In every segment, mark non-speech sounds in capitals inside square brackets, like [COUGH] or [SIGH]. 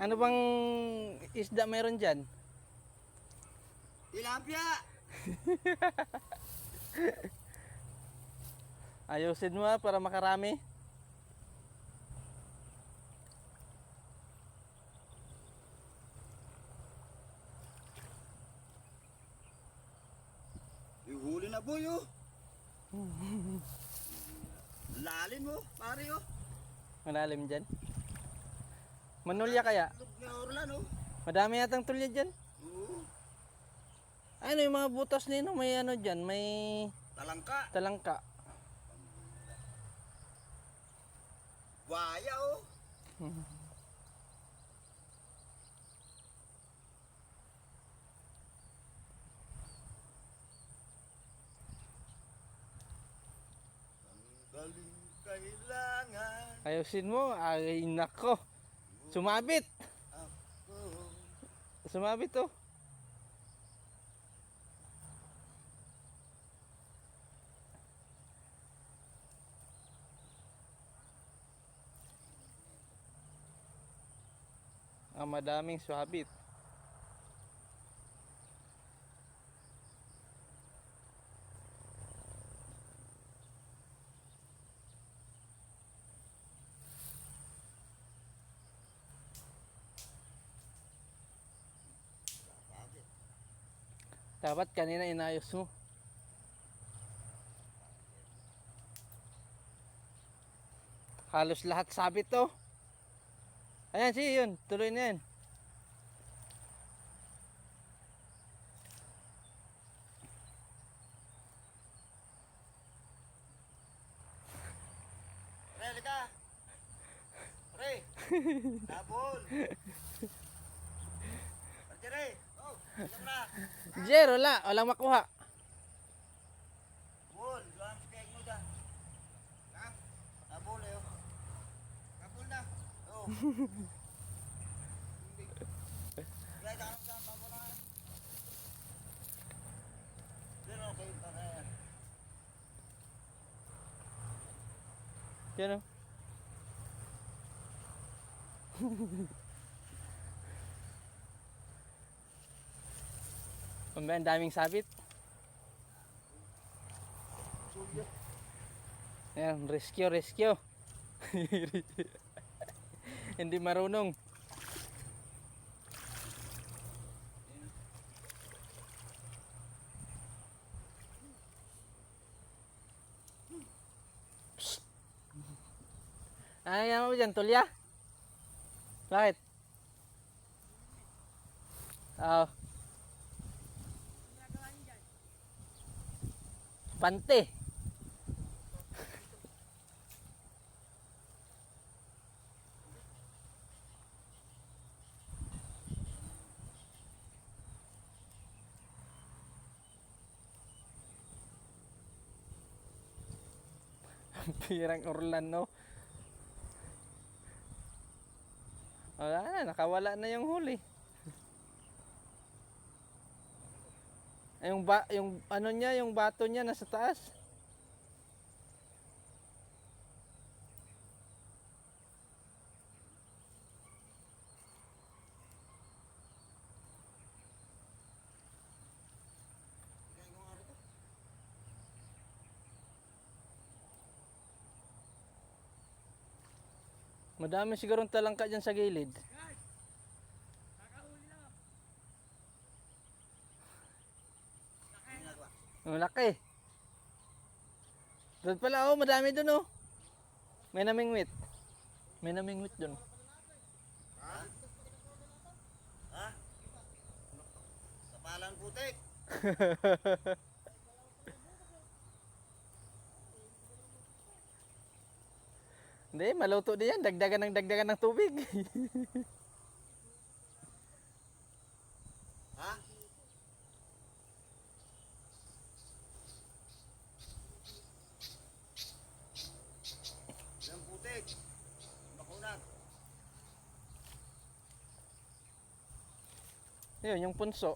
Ano bang isda meron dyan? Tilapia! [LAUGHS] Ayusin mo ah, para makarami. Yung huli na boy oh. [LAUGHS] Lalim oh, pare oh. Malalim dyan. Manulya kaya? Na Orlan oh. Madami yatang tulya dyan. Oo. Ano yung mga butas nino? May ano dyan? May Talangka. talangka. Buhaya oh. Ang galing kailangan Ayusin mo. Ay nako. Sumabit. Sumabit oh. Ang madaming swabit. Dapat kanina inayos mo. Halos lahat sabit to. Ayan, si yun. Tuloy na yan. Pre, halika. Pre. [LAUGHS] Dabol. Parte re. Oh, mo na. Jer, wala. Walang makuha. Bol, doon [LAUGHS] sa kaya mo dyan. Ha? Dabol eh. oh. Dabol na. Oh. Kaya ka sa babo na. Pero okay pa na yan. Yan o. Pambay, ang daming sabit. Ayan, rescue, rescue. [LAUGHS] Hindi marunong. Ano yan mo dyan, tulya? Bakit? Oo. Pante. [LAUGHS] Pirang urlan, no? Wala na, nakawala na yung huli. Yung ba, yung ano niya, yung bato niya nasa taas. Madami sigurong talangka dyan sa gilid. Ang laki. Doon pala, oh, madami doon, oh. May namingwit. May namingwit doon. Ha? Ha? Kapalang [LAUGHS] putik. Hindi, maluto din yan. Dagdagan ng dagdagan ng tubig. [LAUGHS] Ha? Yun, yung punso.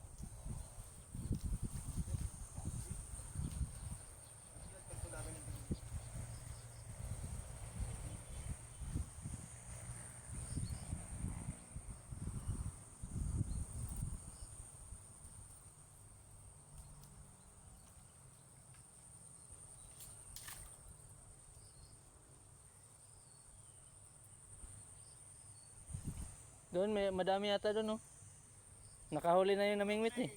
Doon may madami yata doon, no? Nakahuli na yung namingwit, eh.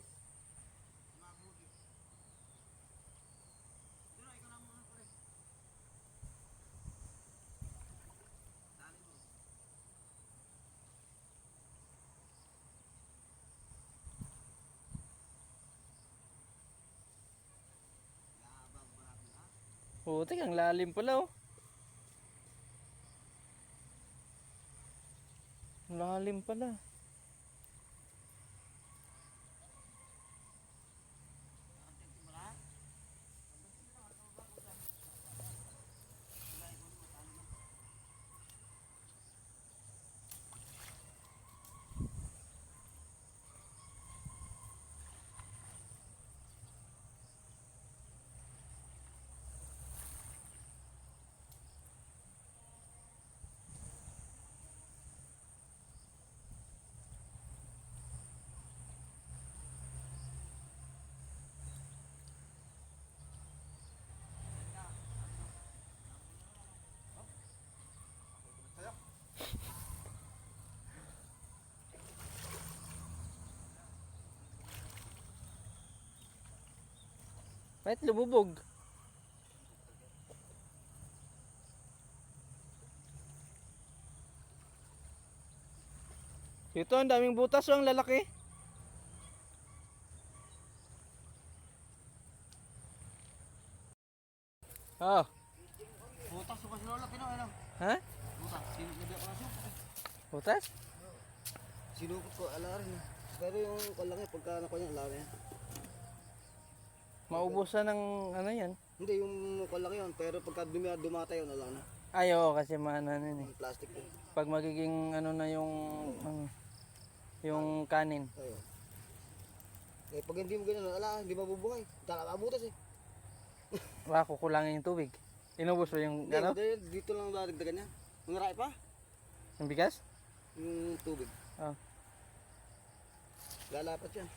Putik, ang lalim pala, oh. Ang Lalim pala. Bakit lumubog? Ito, ang daming butas, oh, ang lalaki. Oh, Butas ko kasi lola, kino ano? ha? Butas, sinugod ako na Butas? Sinugod ko, ala rin. Pero yung kalaki, pagka nakuha niya, ala rin. Maubusan ng ano yan? Hindi, yung kalaki yun. Pero pagka dumi, dumatay yun, ala na. Ay, oo, kasi maano yun eh. Yung plastic yun. Pag magiging ano na yung ano, yung kanin. Ayun. Eh, pag hindi mo ganun, ala, hindi mabubuhay. Dala abutas eh. [LAUGHS] Baka kukulangin yung tubig. Inubos mo yung Hindi, ano? dahil dito lang dadagdagan niya. Mangaray pa, Yung bigas? yung tubig. Oh. Lalapat yan.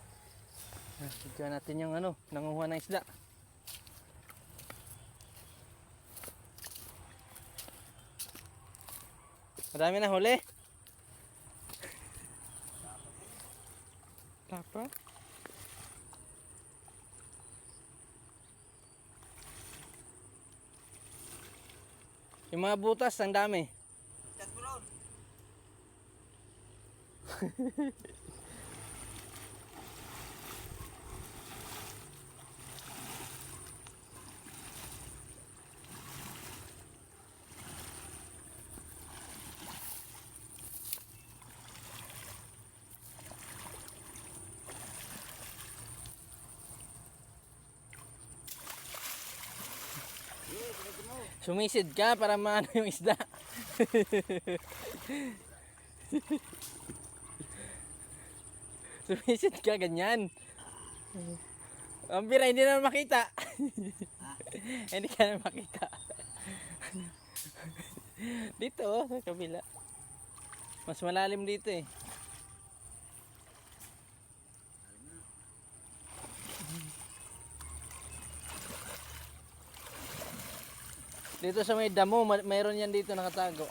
Tignan natin yung ano, nanguha ng isda. Marami na huli. Tapa? Yung mga butas, ang dami. Chat mo [LAUGHS] Sumisid ka para maano yung isda. [LAUGHS] Sumisid ka ganyan. Ang hindi na makita. [LAUGHS] hindi ka na makita. [LAUGHS] dito oh, sa kabila. Mas malalim dito eh. Dito sa may damo, ma- mayroon yan dito nakatago.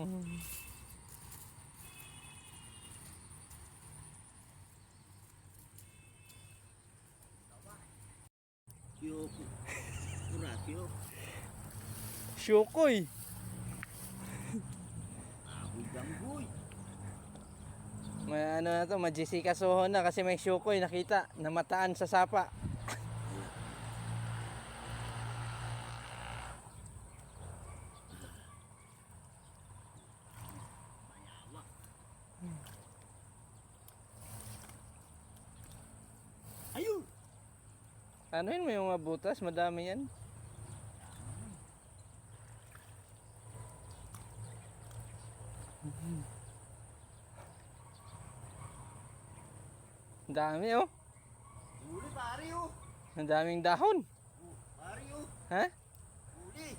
Hmm. Yung kurasyo. Syukoy. May ano na to, majisika sohon na kasi may syukoy nakita, namataan sa sapa. Ayun! Ano yun, may mga butas, madami yan. Ang dami oh. Huli pare oh! Ang daming dahon. Pare oh! Ha? Huli!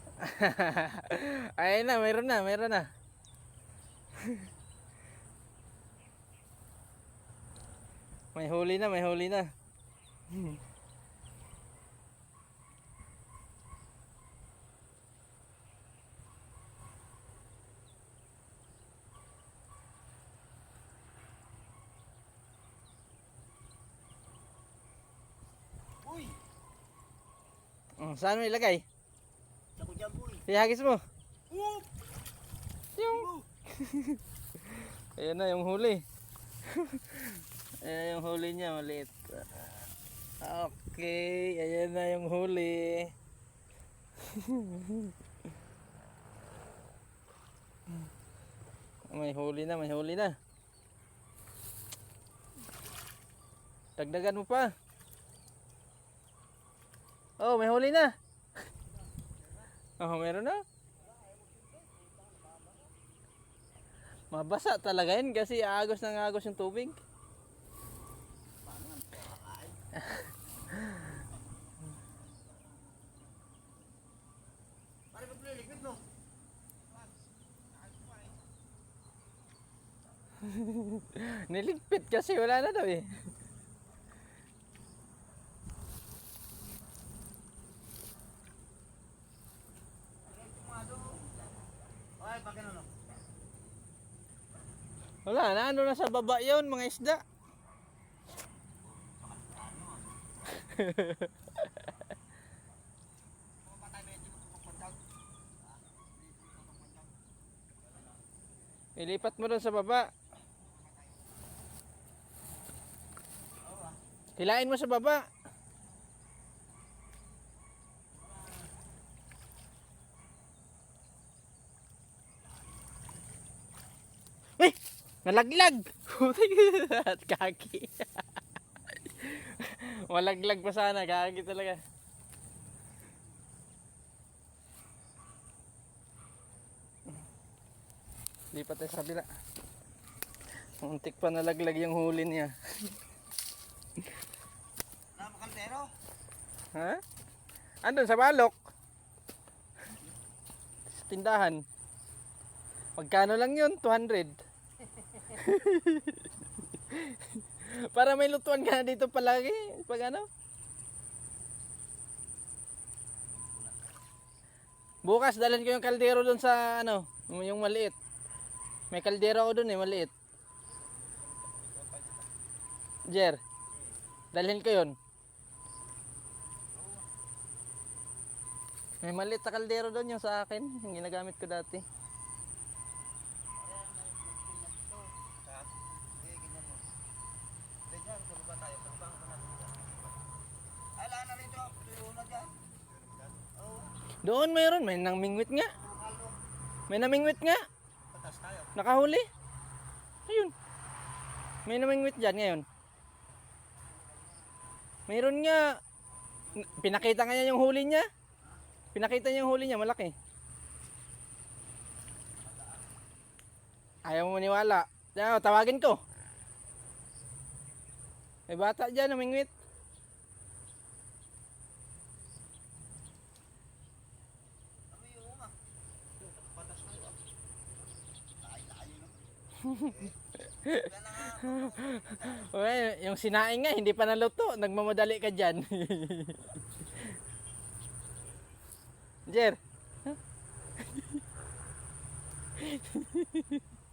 [LAUGHS] Ayun na, mayroon na, mayroon na. [LAUGHS] may huli na, may huli na. [LAUGHS] Saan mo ilagay? Sako dyan, boy. Ihagis mo. Oh! [LAUGHS] Yung. Ayan na yung huli. [LAUGHS] Ayan yung huli niya, maliit. Okay, ayan na yung huli. [LAUGHS] may huli na, may huli na. Dagdagan mo pa. Oh, may huli na. Oh, meron na. Mabasa talaga yan kasi agos ng agos yung tubig. Pare, ba't liligpit mo? Niligpit kasi wala na daw eh. Wala na, ano na sa baba yun, mga isda. [LAUGHS] Ilipat mo doon sa baba. Hilain mo sa baba. Eh! Nalaglag! At [LAUGHS] kaki. [LAUGHS] Malaglag pa sana, kaki talaga. Lipat tayo sa. Muntik pa nalaglag yung huli niya. [LAUGHS] Nama kaldero? Ha? Andun sa balok. Sa tindahan. Magkano lang yun? 200. [LAUGHS] Para may lutuan ka na dito palagi. Pag ano? Bukas dalhin ko yung kaldero doon sa ano, yung maliit. May kaldero ako doon eh, maliit. Jer, dalhin ko yun. May maliit na kaldero doon yung sa akin, yung ginagamit ko dati. Doon mayroon, may namingwit nga. May namingwit nga. Nakahuli. Ayun. May namingwit dyan ngayon. Mayroon nga. Pinakita nga niya yung huli niya. Pinakita niya yung huli niya, malaki. Ayaw mo maniwala. Tawagin ko. May bata dyan, namingwit. Ano yung uma? Patas tayo. ah. Layo-layo no? [LAUGHS] Uy, yung sinaing nga, hindi pa naluto. Nagmamadali ka dyan. [LAUGHS] Jer,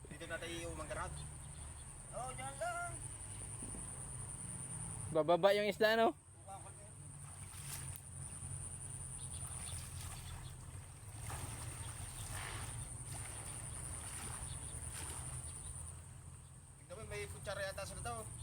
Dito na tayo yung manggarad. Oo, dyan lang. bababa yung isda, no? Buka ko din. Tignan mo, may kutsara yata sila daw.